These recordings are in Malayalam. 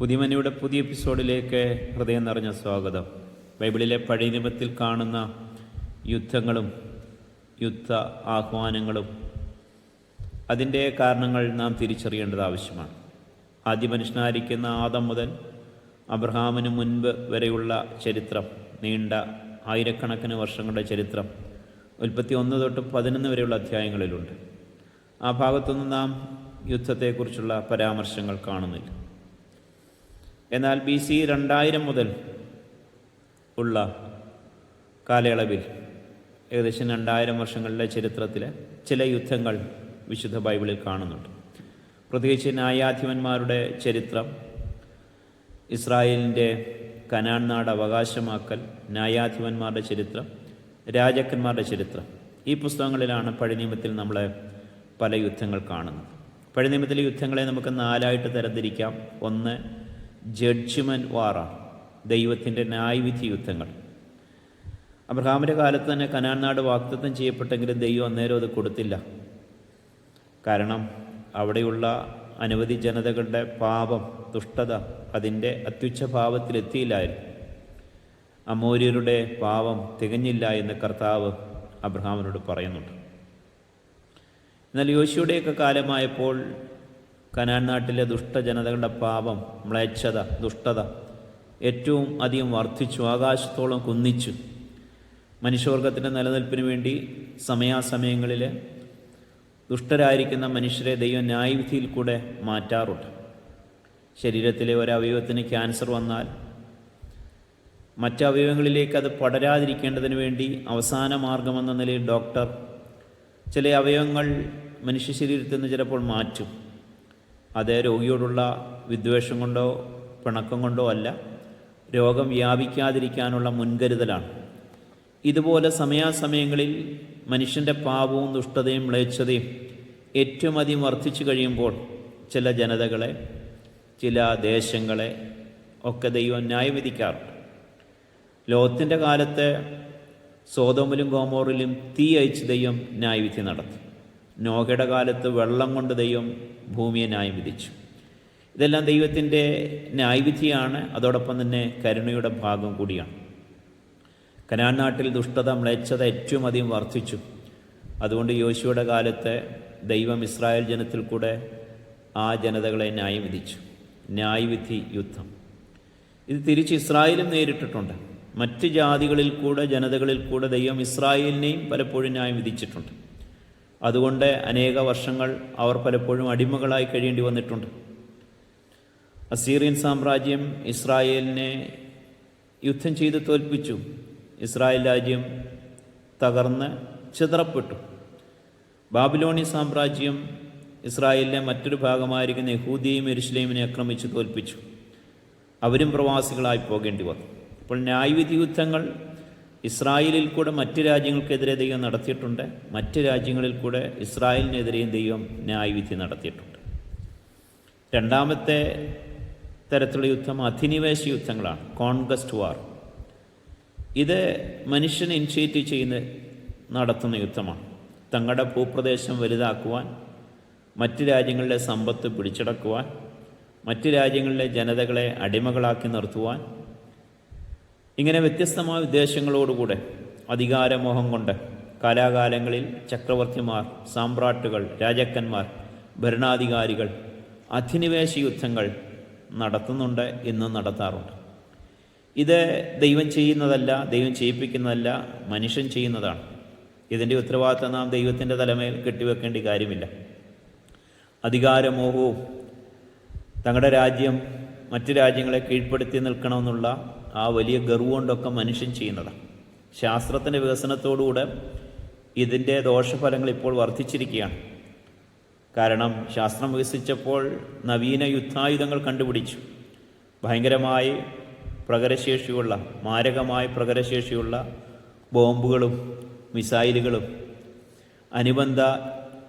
പുതിയമനയുടെ പുതിയ എപ്പിസോഡിലേക്ക് ഹൃദയം നിറഞ്ഞ സ്വാഗതം. ബൈബിളിലെ പഴയ കാണുന്ന യുദ്ധങ്ങളും യുദ്ധ ആഹ്വാനങ്ങളും അതിന്റെ കാരണങ്ങൾ നാം തിരിച്ചറിയേണ്ടത് ആവശ്യമാണ്. ആദ്യ മനുഷ്യനായിരിക്കുന്ന ആദം മുതൽ അബ്രഹാമിന് മുൻപ് വരെയുള്ള ചരിത്രം നീണ്ട ആയിരക്കണക്കിന് വർഷങ്ങളുടെ ചരിത്രം ഉൽപ്പത്തി ഒന്ന് തൊട്ട് പതിനൊന്ന് വരെയുള്ള അധ്യായങ്ങളിലുണ്ട്. ആ ഭാഗത്തുനിന്ന് നാം യുദ്ധത്തെക്കുറിച്ചുള്ള പരാമർശങ്ങൾ കാണുന്നില്ല. എന്നാൽ ബി സി രണ്ടായിരം മുതൽ ഉള്ള കാലയളവിൽ ഏകദേശം രണ്ടായിരം വർഷങ്ങളിലെ ചരിത്രത്തിലെ ചില യുദ്ധങ്ങൾ വിശുദ്ധ ബൈബിളിൽ കാണുന്നുണ്ട്. പ്രത്യേകിച്ച് ന്യായാധിപന്മാരുടെ ചരിത്രം ഇസ്രായേലിന്റെ കനാൻ നാട് അവകാശമാക്കൽ ന്യായാധിപന്മാരുടെ ചരിത്രം രാജാക്കന്മാരുടെ ചരിത്രം. ഈ പുസ്തകങ്ങളിലാണ് പഴിനിയമത്തിൽ നമ്മളെ പല യുദ്ധങ്ങൾ കാണുന്നത്. പഴിനിയമത്തിലെ യുദ്ധങ്ങളെ നമുക്ക് നാലായിട്ട് തരംതിരിക്കാം. ഒന്ന് ജഡ്ജ്മെന്റ് വാറാണ് ദൈവത്തിന്റെ ന്യായവിധി യുദ്ധങ്ങൾ. അബ്രഹാമിന്റെ കാലത്ത് തന്നെ കനാൻ നാട് വാക്തത്വം ചെയ്യപ്പെട്ടെങ്കിലും ദൈവം അന്നേരം അത് കൊടുത്തില്ല. കാരണം അവിടെയുള്ള അനവധി ജനതകളുടെ പാപം ദുഷ്ടത അതിന്റെ അത്യുച്ഛ ഭാവത്തിലെത്തിയില്ലായിരുന്നു അമൂര്യരുടെ പാപം തികഞ്ഞില്ല എന്ന് കർത്താവ് അബ്രഹാമിനോട് പറയുന്നുണ്ട്. എന്നാൽ യോശിയുടെയൊക്കെ കാലമായപ്പോൾ കനാൻ നാട്ടിലെ ദുഷ്ടജനതകളുടെ പാപം മ്ലേച്ഛത ദുഷ്ടത ഏറ്റവും അധികം വർദ്ധിച്ചു ആകാശത്തോളം കുന്നിച്ചു. മനുഷ്യവർഗത്തിന്റെ നിലനിൽപ്പിന് വേണ്ടി സമയാസമയങ്ങളിൽ ദുഷ്ടരായിരിക്കുന്ന മനുഷ്യരെ ദൈവം ന്യായവിധിയിൽ കൂടെ മാറ്റാറുണ്ട്. ശരീരത്തിലെ ഒരവയവത്തിന് ക്യാൻസർ വന്നാൽ മറ്റവയവങ്ങളിലേക്ക് അത് പടരാതിരിക്കേണ്ടതിന് വേണ്ടി അവസാന മാർഗമെന്ന നിലയിൽ ഡോക്ടർ ചില അവയവങ്ങൾ മനുഷ്യ ശരീരത്തിൽ നിന്ന് ചിലപ്പോൾ മാറ്റും. അത് രോഗിയോടുള്ള വിദ്വേഷം കൊണ്ടോ പിണക്കം കൊണ്ടോ അല്ല. രോഗം വ്യാപിക്കാതിരിക്കാനുള്ള മുൻകരുതലാണ്. ഇതുപോലെ സമയാസമയങ്ങളിൽ മനുഷ്യന്റെ പാപവും ദുഷ്ടതയും മ്ലേച്ഛതയും ഏറ്റവും അധികം വർദ്ധിച്ചു കഴിയുമ്പോൾ ചില ജനതകളെ ചില ദേശങ്ങളെ ഒക്കെ ദൈവം ന്യായവിധിക്കാറുണ്ട് ലോകത്തിന്റെ കാലത്ത് സോതോമിലും ഗോമോറിലും തീ അയച്ച് ദൈവം ന്യായവിധി നടത്തി. നോഹയുടെ കാലത്ത് വെള്ളം കൊണ്ട് ദൈവം ഭൂമിയെ ന്യായം വിധിച്ചു. ഇതെല്ലാം ദൈവത്തിന്റെ ന്യായവിധിയാണ്. അതോടൊപ്പം തന്നെ കരുണയുടെ ഭാഗം കൂടിയാണ്. കനാൻ നാട്ടിൽ ദുഷ്ടത മ്ലേച്ഛത ഏറ്റവും അധികം വർദ്ധിച്ചു. അതുകൊണ്ട് യോശുവയുടെ കാലത്ത് ദൈവം ഇസ്രായേൽ ജനത്തിൽ കൂടെ ആ ജനതകളെ ന്യായം വിധിച്ചു. ന്യായവിധി യുദ്ധം. ഇത് തിരിച്ച് ഇസ്രായേലും നേരിട്ടിട്ടുണ്ട്. മറ്റ് ജാതികളിൽ കൂടെ ജനതകളിൽ കൂടെ ദൈവം ഇസ്രായേലിനെയും പലപ്പോഴും ന്യായം വിധിച്ചിട്ടുണ്ട്. അതുകൊണ്ട് അനേക വർഷങ്ങൾ അവർ പലപ്പോഴും അടിമകളായി കഴിയേണ്ടി വന്നിട്ടുണ്ട്. അസീറിയൻ സാമ്രാജ്യം ഇസ്രായേലിനെ യുദ്ധം ചെയ്ത് തോൽപ്പിച്ചു. ഇസ്രായേൽ രാജ്യം തകർന്ന് ചിതറപ്പെട്ടു. ബാബിലോണി സാമ്രാജ്യം ഇസ്രായേലിലെ മറ്റൊരു ഭാഗമായിരിക്കുന്ന യഹൂദിയും എരുഷലേമിനെ ആക്രമിച്ച് തോൽപ്പിച്ചു. അവരും പ്രവാസികളായി പോകേണ്ടി വന്നു. അപ്പോൾ ന്യായവിധി യുദ്ധങ്ങൾ ഇസ്രായേലിൽ കൂടെ മറ്റ് രാജ്യങ്ങൾക്കെതിരെ ദൈവം നടത്തിയിട്ടുണ്ട്. മറ്റ് രാജ്യങ്ങളിൽ കൂടെ ഇസ്രായേലിനെതിരെയും ദൈവം ന്യായവിധി നടത്തിയിട്ടുണ്ട്. രണ്ടാമത്തെ തരത്തിലുള്ള യുദ്ധം അധിനിവേശ യുദ്ധങ്ങളാണ്. കോൺഗസ്റ്റ് വാർ. ഇത് മനുഷ്യൻ ഇനിഷ്യേറ്റ് ചെയ്യുന്ന നടത്തുന്ന യുദ്ധമാണ്. തങ്ങളുടെ ഭൂപ്രദേശം വലുതാക്കുവാൻ മറ്റ് രാജ്യങ്ങളിലെ സമ്പത്ത് പിടിച്ചടക്കുവാൻ മറ്റ് രാജ്യങ്ങളിലെ ജനതകളെ അടിമകളാക്കി നിർത്തുവാൻ ഇങ്ങനെ വ്യത്യസ്തമായ ഉദ്ദേശങ്ങളോടുകൂടെ അധികാരമോഹം കൊണ്ട് കാലാകാലങ്ങളിൽ ചക്രവർത്തിമാർ സാമ്രാട്ടുകൾ രാജാക്കന്മാർ ഭരണാധികാരികൾ അധിനിവേശ യുദ്ധങ്ങൾ നടത്തുന്നുണ്ട് ഇന്നും നടത്താറുണ്ട്. ഇത് ദൈവം ചെയ്യുന്നതല്ല ദൈവം ചെയ്യിപ്പിക്കുന്നതല്ല മനുഷ്യൻ ചെയ്യുന്നതാണ്. ഇതിന്റെ ഉത്തരവാദിത്തം നാം ദൈവത്തിന്റെ തലമേൽ കെട്ടിവെക്കേണ്ട കാര്യമില്ല. അധികാരമോഹവും തങ്ങളുടെ രാജ്യം മറ്റു രാജ്യങ്ങളെ കീഴ്പ്പെടുത്തി നിൽക്കണമെന്നുള്ള ആ വലിയ ഗർവ് കൊണ്ടൊക്കെ മനുഷ്യൻ ചെയ്യുന്നതാണ് ശാസ്ത്രത്തിന്റെ വികസനത്തോടുകൂടെ ഇതിന്റെ ദോഷഫലങ്ങൾ ഇപ്പോൾ വർദ്ധിച്ചിരിക്കുകയാണ്. കാരണം ശാസ്ത്രം വികസിച്ചപ്പോൾ നവീന യുദ്ധായുധങ്ങൾ കണ്ടുപിടിച്ചു. ഭയങ്കരമായി പ്രകരശേഷിയുള്ള മാരകമായി പ്രകരശേഷിയുള്ള ബോംബുകളും മിസൈലുകളും അനുബന്ധ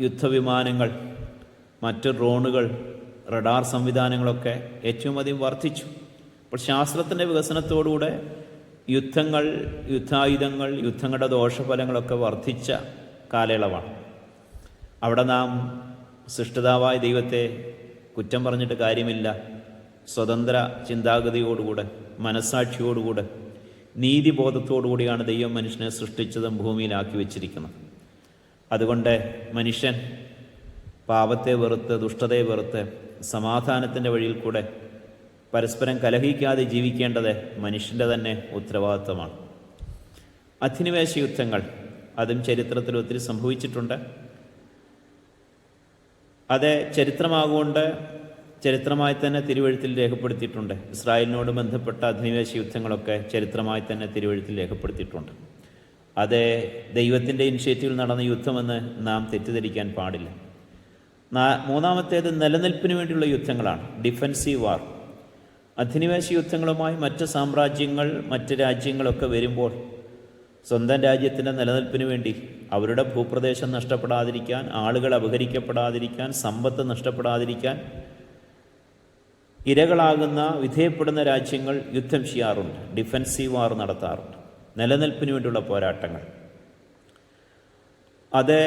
യുദ്ധവിമാനങ്ങൾ മറ്റ് ഡ്രോണുകൾ റഡാർ സംവിധാനങ്ങളൊക്കെ ഏറ്റവും അധികം വർദ്ധിച്ചു. അപ്പോൾ ശാസ്ത്രത്തിന്റെ വികസനത്തോടുകൂടെ യുദ്ധങ്ങൾ യുദ്ധായുധങ്ങൾ യുദ്ധങ്ങളുടെ ദോഷഫലങ്ങളൊക്കെ വർദ്ധിച്ച കാലയളവാണ്. അവിടെ നാം സൃഷ്ടിതാവായ ദൈവത്തെ കുറ്റം പറഞ്ഞിട്ട് കാര്യമില്ല. സ്വതന്ത്ര ചിന്താഗതിയോടുകൂടെ മനസ്സാക്ഷിയോടുകൂടെ നീതിബോധത്തോടുകൂടിയാണ് ദൈവം മനുഷ്യനെ സൃഷ്ടിച്ചതും ഭൂമിയിലാക്കി വെച്ചിരിക്കുന്നത്. അതുകൊണ്ട് മനുഷ്യൻ പാപത്തെ വെറുത്ത് ദുഷ്ടതയെ വെറുത്ത് സമാധാനത്തിന്റെ വഴിയിൽ കൂടെ പരസ്പരം കലഹിക്കാതെ ജീവിക്കേണ്ടത് മനുഷ്യന്റെ തന്നെ ഉത്തരവാദിത്തമാണ് അധിനിവേശ യുദ്ധങ്ങൾ അതും ചരിത്രത്തിൽ ഒത്തിരി സംഭവിച്ചിട്ടുണ്ട്. അത് ചരിത്രമാകൊണ്ട് ചരിത്രമായി തന്നെ തിരുവഴുത്തിൽ രേഖപ്പെടുത്തിയിട്ടുണ്ട്. ഇസ്രായേലിനോട് ബന്ധപ്പെട്ട അധിനിവേശ യുദ്ധങ്ങളൊക്കെ ചരിത്രമായി തന്നെ തിരുവഴുത്തിൽ രേഖപ്പെടുത്തിയിട്ടുണ്ട്. അത് ദൈവത്തിന്റെ ഇനിഷ്യേറ്റീവിൽ നടന്ന യുദ്ധമെന്ന് നാം തെറ്റിദ്ധരിക്കാൻ പാടില്ല. മൂന്നാമത്തേത് നിലനിൽപ്പിന് വേണ്ടിയുള്ള യുദ്ധങ്ങളാണ്. ഡിഫൻസീവ് വാർ. അധിനിവേശ യുദ്ധങ്ങളുമായി മറ്റ് സാമ്രാജ്യങ്ങൾ മറ്റ് രാജ്യങ്ങളൊക്കെ വരുമ്പോൾ സ്വന്തം രാജ്യത്തിന്റെ നിലനിൽപ്പിന് വേണ്ടി അവരുടെ ഭൂപ്രദേശം നഷ്ടപ്പെടാതിരിക്കാൻ ആളുകൾ അപഹരിക്കപ്പെടാതിരിക്കാൻ സമ്പത്ത് നഷ്ടപ്പെടാതിരിക്കാൻ ഇരകളാകുന്ന വിധേയപ്പെടുന്ന രാജ്യങ്ങൾ യുദ്ധം ചെയ്യാറുണ്ട് ഡിഫൻസീവ് വാർ നടത്താറുണ്ട് നിലനിൽപ്പിന് വേണ്ടിയുള്ള പോരാട്ടങ്ങൾ. അത്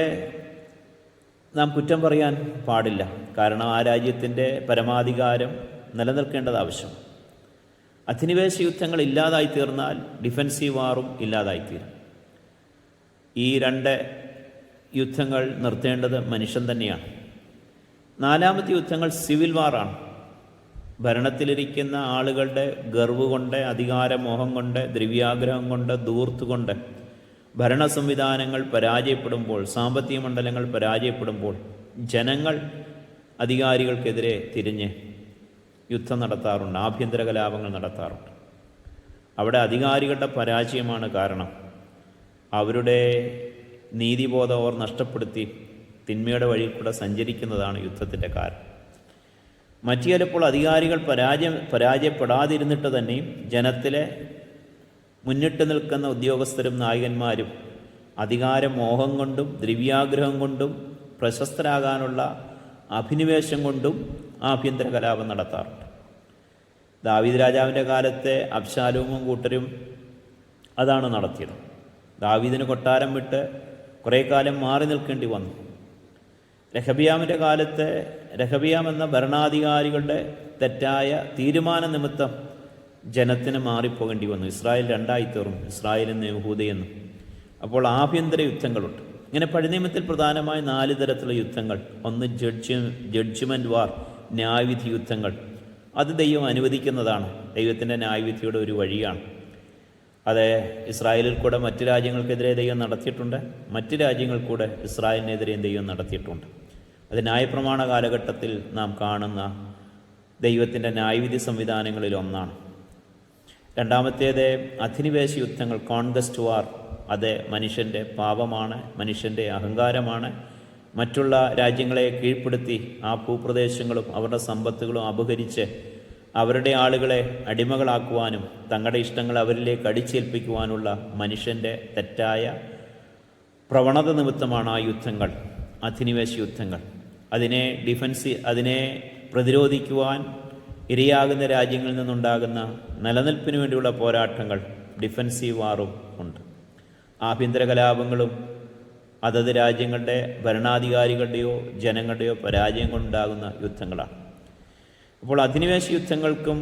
നാം കുറ്റം പറയാൻ പാടില്ല. കാരണം ആ രാജ്യത്തിന്റെ പരമാധികാരം നിലനിൽക്കേണ്ടത് ആവശ്യം. അധിനിവേശ യുദ്ധങ്ങൾ ഇല്ലാതായി തീർന്നാൽ ഡിഫൻസീവ് വാറും ഇല്ലാതായിത്തീരും ഈ രണ്ട് യുദ്ധങ്ങൾ നിർത്തേണ്ടത് മനുഷ്യൻ തന്നെയാണ്. നാലാമത്തെ യുദ്ധങ്ങൾ സിവിൽ വാറാണ്. ഭരണത്തിലിരിക്കുന്ന ആളുകളുടെ ഗർവ് കൊണ്ട് അധികാരമോഹം കൊണ്ട് ദ്രവ്യാഗ്രഹം കൊണ്ട് ദൂർത്ത് കൊണ്ട് ഭരണ സംവിധാനങ്ങൾ പരാജയപ്പെടുമ്പോൾ സാമ്പത്തിക മണ്ഡലങ്ങൾ പരാജയപ്പെടുമ്പോൾ ജനങ്ങൾ അധികാരികൾക്കെതിരെ തിരിഞ്ഞ് യുദ്ധം നടത്താറുണ്ട് ആഭ്യന്തര കലാപങ്ങൾ നടത്താറുണ്ട്. അവിടെ അധികാരികളുടെ പരാജയമാണ് കാരണം അവരുടെ നീതിബോധം അവർ നഷ്ടപ്പെടുത്തി തിന്മയുടെ വഴി കൂടെ സഞ്ചരിക്കുന്നതാണ് യുദ്ധത്തിന്റെ കാരണം. മറ്റു ചിലപ്പോൾ അധികാരികൾ പരാജയം പരാജയപ്പെടാതിരുന്നിട്ട് തന്നെയും ജനത്തിലെ മുന്നിട്ട് നിൽക്കുന്ന ഉദ്യോഗസ്ഥരും നായകന്മാരും അധികാരമോഹം കൊണ്ടും ദ്രവ്യാഗ്രഹം കൊണ്ടും പ്രശസ്തരാകാനുള്ള അഭിനിവേശം കൊണ്ടും ആഭ്യന്തര കലാപം നടത്താറുണ്ട്. ദാവീദ് രാജാവിന്റെ കാലത്തെ അബ്ശാലൂമും കൂട്ടരും അതാണ് നടത്തിയത്. ദാവീദിന് കൊട്ടാരം വിട്ട് കുറേ കാലം മാറി നിൽക്കേണ്ടി വന്നു. രഹബിയാമിന്റെ കാലത്ത് രഹബിയാം എന്ന ഭരണാധികാരികളുടെ തെറ്റായ തീരുമാന നിമിത്തം ജനത്തിന് മാറിപ്പോകേണ്ടി വന്നു. ഇസ്രായേൽ രണ്ടായി തീർന്നു. ഇസ്രായേലെന്ന് യഹൂദയെന്നും അപ്പോൾ ആഭ്യന്തര യുദ്ധങ്ങളുണ്ട്. ഇങ്ങനെ പഴിനിയമത്തിൽ പ്രധാനമായി നാല് തരത്തിലുള്ള യുദ്ധങ്ങൾ. ഒന്ന് ജഡ്ജ് ജഡ്ജ്മെന്റ് വാർ ന്യായവിധി യുദ്ധങ്ങൾ അത് ദൈവം അനുവദിക്കുന്നതാണ്. ദൈവത്തിന്റെ ന്യായവിധിയുടെ ഒരു വഴിയാണ്. അത് ഇസ്രായേലിൽ കൂടെ മറ്റ് രാജ്യങ്ങൾക്കെതിരെ ദൈവം നടത്തിയിട്ടുണ്ട്. മറ്റ് രാജ്യങ്ങൾ കൂടെ ഇസ്രായേലിനെതിരെയും ദൈവം നടത്തിയിട്ടുണ്ട്. അത് ന്യായപ്രമാണ കാലഘട്ടത്തിൽ നാം കാണുന്ന ദൈവത്തിന്റെ ന്യായവിധി സംവിധാനങ്ങളിൽ ഒന്നാണ്. രണ്ടാമത്തേത് അധിനിവേശ യുദ്ധങ്ങൾ കോൺഗസ്റ്റ് വാർ. അത് മനുഷ്യന്റെ പാപമാണ് മനുഷ്യന്റെ അഹങ്കാരമാണ്. മറ്റുള്ള രാജ്യങ്ങളെ കീഴ്പ്പെടുത്തി ആ ഭൂപ്രദേശങ്ങളും അവരുടെ സമ്പത്തുകളും അപഹരിച്ച് അവരുടെ ആളുകളെ അടിമകളാക്കുവാനും തങ്ങളുടെ ഇഷ്ടങ്ങൾ അവരിലേക്ക് അടിച്ചേൽപ്പിക്കുവാനുള്ള മനുഷ്യന്റെ തെറ്റായ പ്രവണത നിമിത്തമാണ് ആ യുദ്ധങ്ങൾ അധിനിവേശ യുദ്ധങ്ങൾ. അതിനെ ഡിഫൻസ് അതിനെ പ്രതിരോധിക്കുവാൻ ഇരയാകുന്ന രാജ്യങ്ങളിൽ നിന്നുണ്ടാകുന്ന നിലനിൽപ്പിന് വേണ്ടിയുള്ള പോരാട്ടങ്ങൾ ഡിഫൻസീവ് വാറും ഉണ്ട്. ആഭ്യന്തര കലാപങ്ങളും അതത് രാജ്യങ്ങളുടെ ഭരണാധികാരികളുടെയോ ജനങ്ങളുടെയോ പരാജയം കൊണ്ടുണ്ടാകുന്ന യുദ്ധങ്ങളാണ്. അപ്പോൾ അധിനിവേശ യുദ്ധങ്ങൾക്കും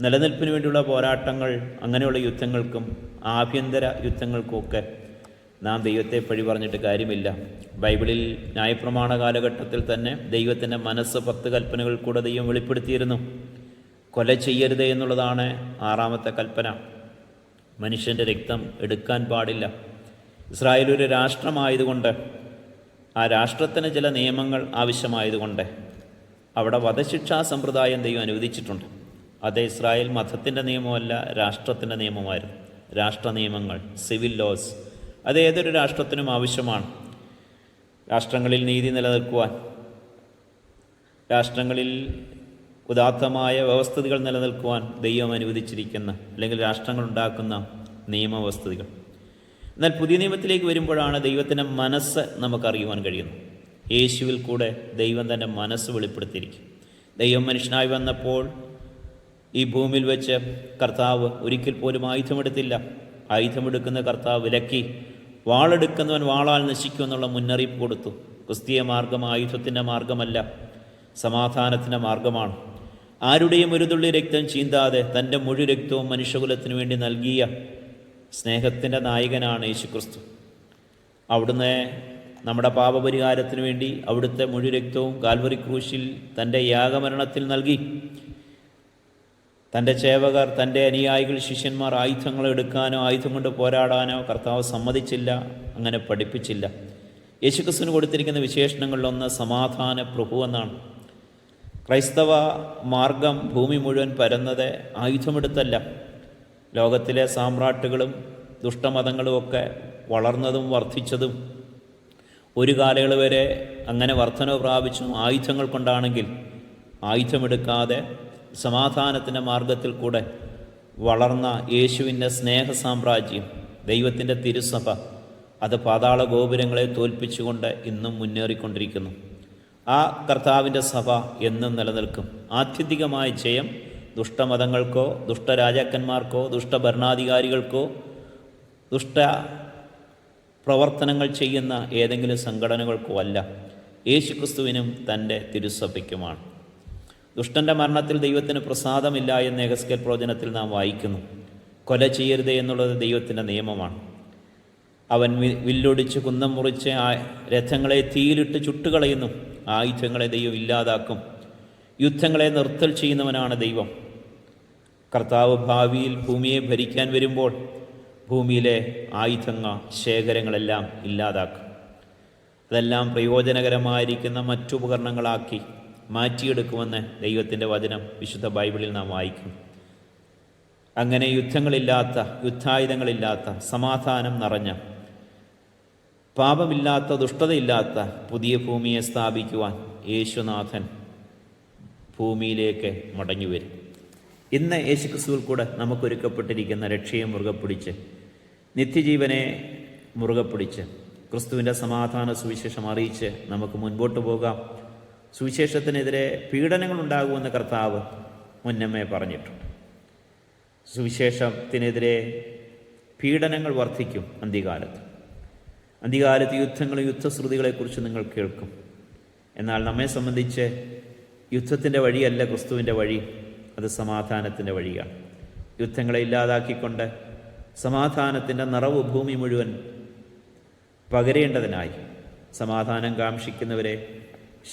നിലനിൽപ്പിന് വേണ്ടിയുള്ള പോരാട്ടങ്ങൾ അങ്ങനെയുള്ള യുദ്ധങ്ങൾക്കും ആഭ്യന്തര യുദ്ധങ്ങൾക്കുമൊക്കെ നാം ദൈവത്തെ പഴി പറഞ്ഞിട്ട് കാര്യമില്ല. ബൈബിളിൽ ന്യായപ്രമാണ കാലഘട്ടത്തിൽ തന്നെ ദൈവത്തിന്റെ മനസ്സ് പത്ത് കൽപ്പനകൾ കൂടെ ദൈവം വെളിപ്പെടുത്തിയിരുന്നു. കൊല ചെയ്യരുത് എന്നുള്ളതാണ് ആറാമത്തെ കൽപ്പന. മനുഷ്യന്റെ രക്തം എടുക്കാൻ പാടില്ല. ഇസ്രായേൽ ഒരു രാഷ്ട്രമായതുകൊണ്ട് ആ രാഷ്ട്രത്തിന് ചില നിയമങ്ങൾ ആവശ്യമായതുകൊണ്ട് അവിടെ വധശിക്ഷാ സമ്പ്രദായം ദൈവം അനുവദിച്ചിട്ടുണ്ട്. അത് ഇസ്രായേൽ മതത്തിന്റെ നിയമമല്ല രാഷ്ട്രത്തിന്റെ നിയമമായിരുന്നു. രാഷ്ട്ര നിയമങ്ങൾ സിവിൽ ലോസ് അത് ഏതൊരു രാഷ്ട്രത്തിനും ആവശ്യമാണ്. രാഷ്ട്രങ്ങളിൽ നീതി നിലനിൽക്കുവാൻ രാഷ്ട്രങ്ങളിൽ ഉദാത്തമായ വ്യവസ്ഥിതികൾ നിലനിൽക്കുവാൻ ദൈവം അനുവദിച്ചിരിക്കുന്ന അല്ലെങ്കിൽ രാഷ്ട്രങ്ങൾ ഉണ്ടാക്കുന്ന നിയമവ്യവസ്ഥിതികൾ. എന്നാൽ പുതിയ നിയമത്തിലേക്ക് വരുമ്പോഴാണ് ദൈവത്തിന്റെ മനസ്സ് നമുക്കറിയുവാൻ കഴിയുന്നത്. യേശുവിൽ കൂടെ ദൈവം തന്റെ മനസ്സ് വെളിപ്പെടുത്തിയിരിക്കും. ദൈവം മനുഷ്യനായി വന്നപ്പോൾ ഈ ഭൂമിയിൽ വെച്ച് കർത്താവ് ഒരിക്കൽ പോലും ആയുധമെടുത്തില്ല. ആയുധമെടുക്കുന്ന കർത്താവ് വിലക്കി വാളെടുക്കുന്നവൻ വാളാൽ നശിക്കുമെന്നുള്ള മുന്നറിയിപ്പ് കൊടുത്തു. ക്രിസ്തീയ മാർഗം ആയുധത്തിന്റെ മാർഗമല്ല സമാധാനത്തിന്റെ മാർഗമാണ്. ആരുടെയും ഒരു തുള്ളി രക്തം ചീന്താതെ തന്റെ മുഴു രക്തവും മനുഷ്യകുലത്തിനു വേണ്ടി നൽകിയ സ്നേഹത്തിന്റെ നായകനാണ് യേശുക്രിസ്തു. അവിടുന്ന് നമ്മുടെ പാപപരിഹാരത്തിന് വേണ്ടി അവിടുത്തെ മുഴു രക്തവും കാൽവറി ക്രൂശിൽ തന്റെ യാഗമരണത്തിൽ നൽകി. തന്റെ ചേവകർ തന്റെ അനുയായികൾ ശിഷ്യന്മാർ ആയുധങ്ങൾ എടുക്കാനോ ആയുധം കൊണ്ട് പോരാടാനോ കർത്താവ് സമ്മതിച്ചില്ല അങ്ങനെ പഠിപ്പിച്ചില്ല. യേശുക്രിസ്തുവിന് കൊടുത്തിരിക്കുന്ന വിശേഷണങ്ങളിലൊന്ന് സമാധാന പ്രഭു എന്നാണ്. ക്രൈസ്തവ മാർഗം ഭൂമി മുഴുവൻ പരന്നത് ആയുധമെടുത്തല്ല. ലോകത്തിലെ സാമ്രാട്ടുകളും ദുഷ്ടമതങ്ങളും ഒക്കെ വളർന്നതും വർദ്ധിച്ചതും ഒരു കാലയളവ് വരെ അങ്ങനെ വർധനവ് പ്രാപിച്ചും ആയുധങ്ങൾ കൊണ്ടാണെങ്കിൽ ആയുധമെടുക്കാതെ സമാധാനത്തിന്റെ മാർഗത്തിൽ കൂടെ വളർന്ന യേശുവിന്റെ സ്നേഹ സാമ്രാജ്യം ദൈവത്തിന്റെ തിരുസഭ അത് പാതാള ഗോപുരങ്ങളെ തോൽപ്പിച്ചുകൊണ്ട് ഇന്നും മുന്നേറിക്കൊണ്ടിരിക്കുന്നു. ആ കർത്താവിന്റെ സഭ എന്നും നിലനിൽക്കും. ആത്യന്തികമായ ജയം ദുഷ്ടമതങ്ങൾക്കോ ദുഷ്ടരാജാക്കന്മാർക്കോ ദുഷ്ടഭരണാധികാരികൾക്കോ ദുഷ്ട പ്രവർത്തനങ്ങൾ ചെയ്യുന്ന ഏതെങ്കിലും സംഘടനകൾക്കോ അല്ല. യേശുക്രിസ്തുവിനും തന്റെ തിരുസഭയ്ക്കുമാണ്. ദുഷ്ടന്റെ മരണത്തിൽ ദൈവത്തിന് പ്രസാദമില്ല എന്ന എഹസ്കേൽ പ്രവചനത്തിൽ നാം വായിക്കുന്നു. കൊല ചെയ്യരുത് എന്നുള്ളത് ദൈവത്തിന്റെ നിയമമാണ്. അവൻ വില്ലൊടിച്ച് കുന്നം മുറിച്ച് ആ രഥങ്ങളെ തീയിലിട്ട് ചുട്ടുകളയുന്നു. ആയുധങ്ങളെ ദൈവം ഇല്ലാതാക്കും. യുദ്ധങ്ങളെ നിർത്തൽ ചെയ്യുന്നവനാണ് ദൈവം. കർത്താവ് ഭാവിയിൽ ഭൂമിയെ ഭരിക്കാൻ വരുമ്പോൾ ഭൂമിയിലെ ആയുധങ്ങ ശേഖരങ്ങളെല്ലാം ഇല്ലാതാക്കും. അതെല്ലാം പ്രയോജനകരമായിരിക്കുന്ന മറ്റുപകരണങ്ങളാക്കി മാറ്റിയെടുക്കുമെന്ന് ദൈവത്തിന്റെ വചനം വിശുദ്ധ ബൈബിളിൽ നാം വായിക്കും. അങ്ങനെ യുദ്ധങ്ങളില്ലാത്ത യുദ്ധായുധങ്ങളില്ലാത്ത സമാധാനം നിറഞ്ഞ പാപമില്ലാത്ത ദുഷ്ടതയില്ലാത്ത പുതിയ ഭൂമിയെ സ്ഥാപിക്കുവാൻ യേശുനാഥൻ ഭൂമിയിലേക്ക് മടങ്ങി വരും ഇന്ന് യേശുക്രിസ്തുവിൽ കൂടെ നമുക്കൊരുക്കപ്പെട്ടിരിക്കുന്ന രക്ഷയെ മുറുകെ പിടിച്ച് നിത്യജീവനെ മുറുകെ പിടിച്ച് ക്രിസ്തുവിന്റെ സമാധാന സുവിശേഷം അറിയിച്ച് നമുക്ക് മുൻപോട്ട് പോകാം. സുവിശേഷത്തിനെതിരെ പീഡനങ്ങൾ പീഡനങ്ങളുണ്ടാകുമെന്ന് കർത്താവ് മുന്നമ്മയെ പറഞ്ഞിട്ടുണ്ട്. സുവിശേഷത്തിനെതിരെ പീഡനങ്ങൾ വർദ്ധിക്കും അന്ത്യകാലത്ത്. അന്ത്യകാലത്ത് യുദ്ധങ്ങളും യുദ്ധശ്രുതികളെക്കുറിച്ച് നിങ്ങൾ കേൾക്കും. എന്നാൽ നമ്മെ സംബന്ധിച്ച് യുദ്ധത്തിന്റെ വഴിയല്ല ക്രിസ്തുവിന്റെ വഴി. അത് സമാധാനത്തിന്റെ വഴിയാണ്. യുദ്ധങ്ങളെ ഇല്ലാതാക്കിക്കൊണ്ട് സമാധാനത്തിന്റെ നിറവ് ഭൂമി മുഴുവൻ പകരേണ്ടതിനായി സമാധാനം കാക്ഷിക്കുന്നവരെ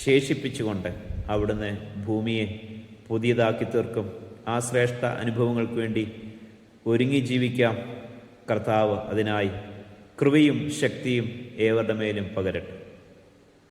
ശേഷിപ്പിച്ചുകൊണ്ട് അവിടുന്ന് ഭൂമിയെ പുതിയതാക്കി തീർക്കും. ആ ശ്രേഷ്ഠ അനുഭവങ്ങൾക്ക് വേണ്ടി ഒരുങ്ങി ജീവിക്കാം. കർത്താവ് അതിനായി കൃപയും ശക്തിയും ഏവരുടെ മേലും പകരട്ടെ.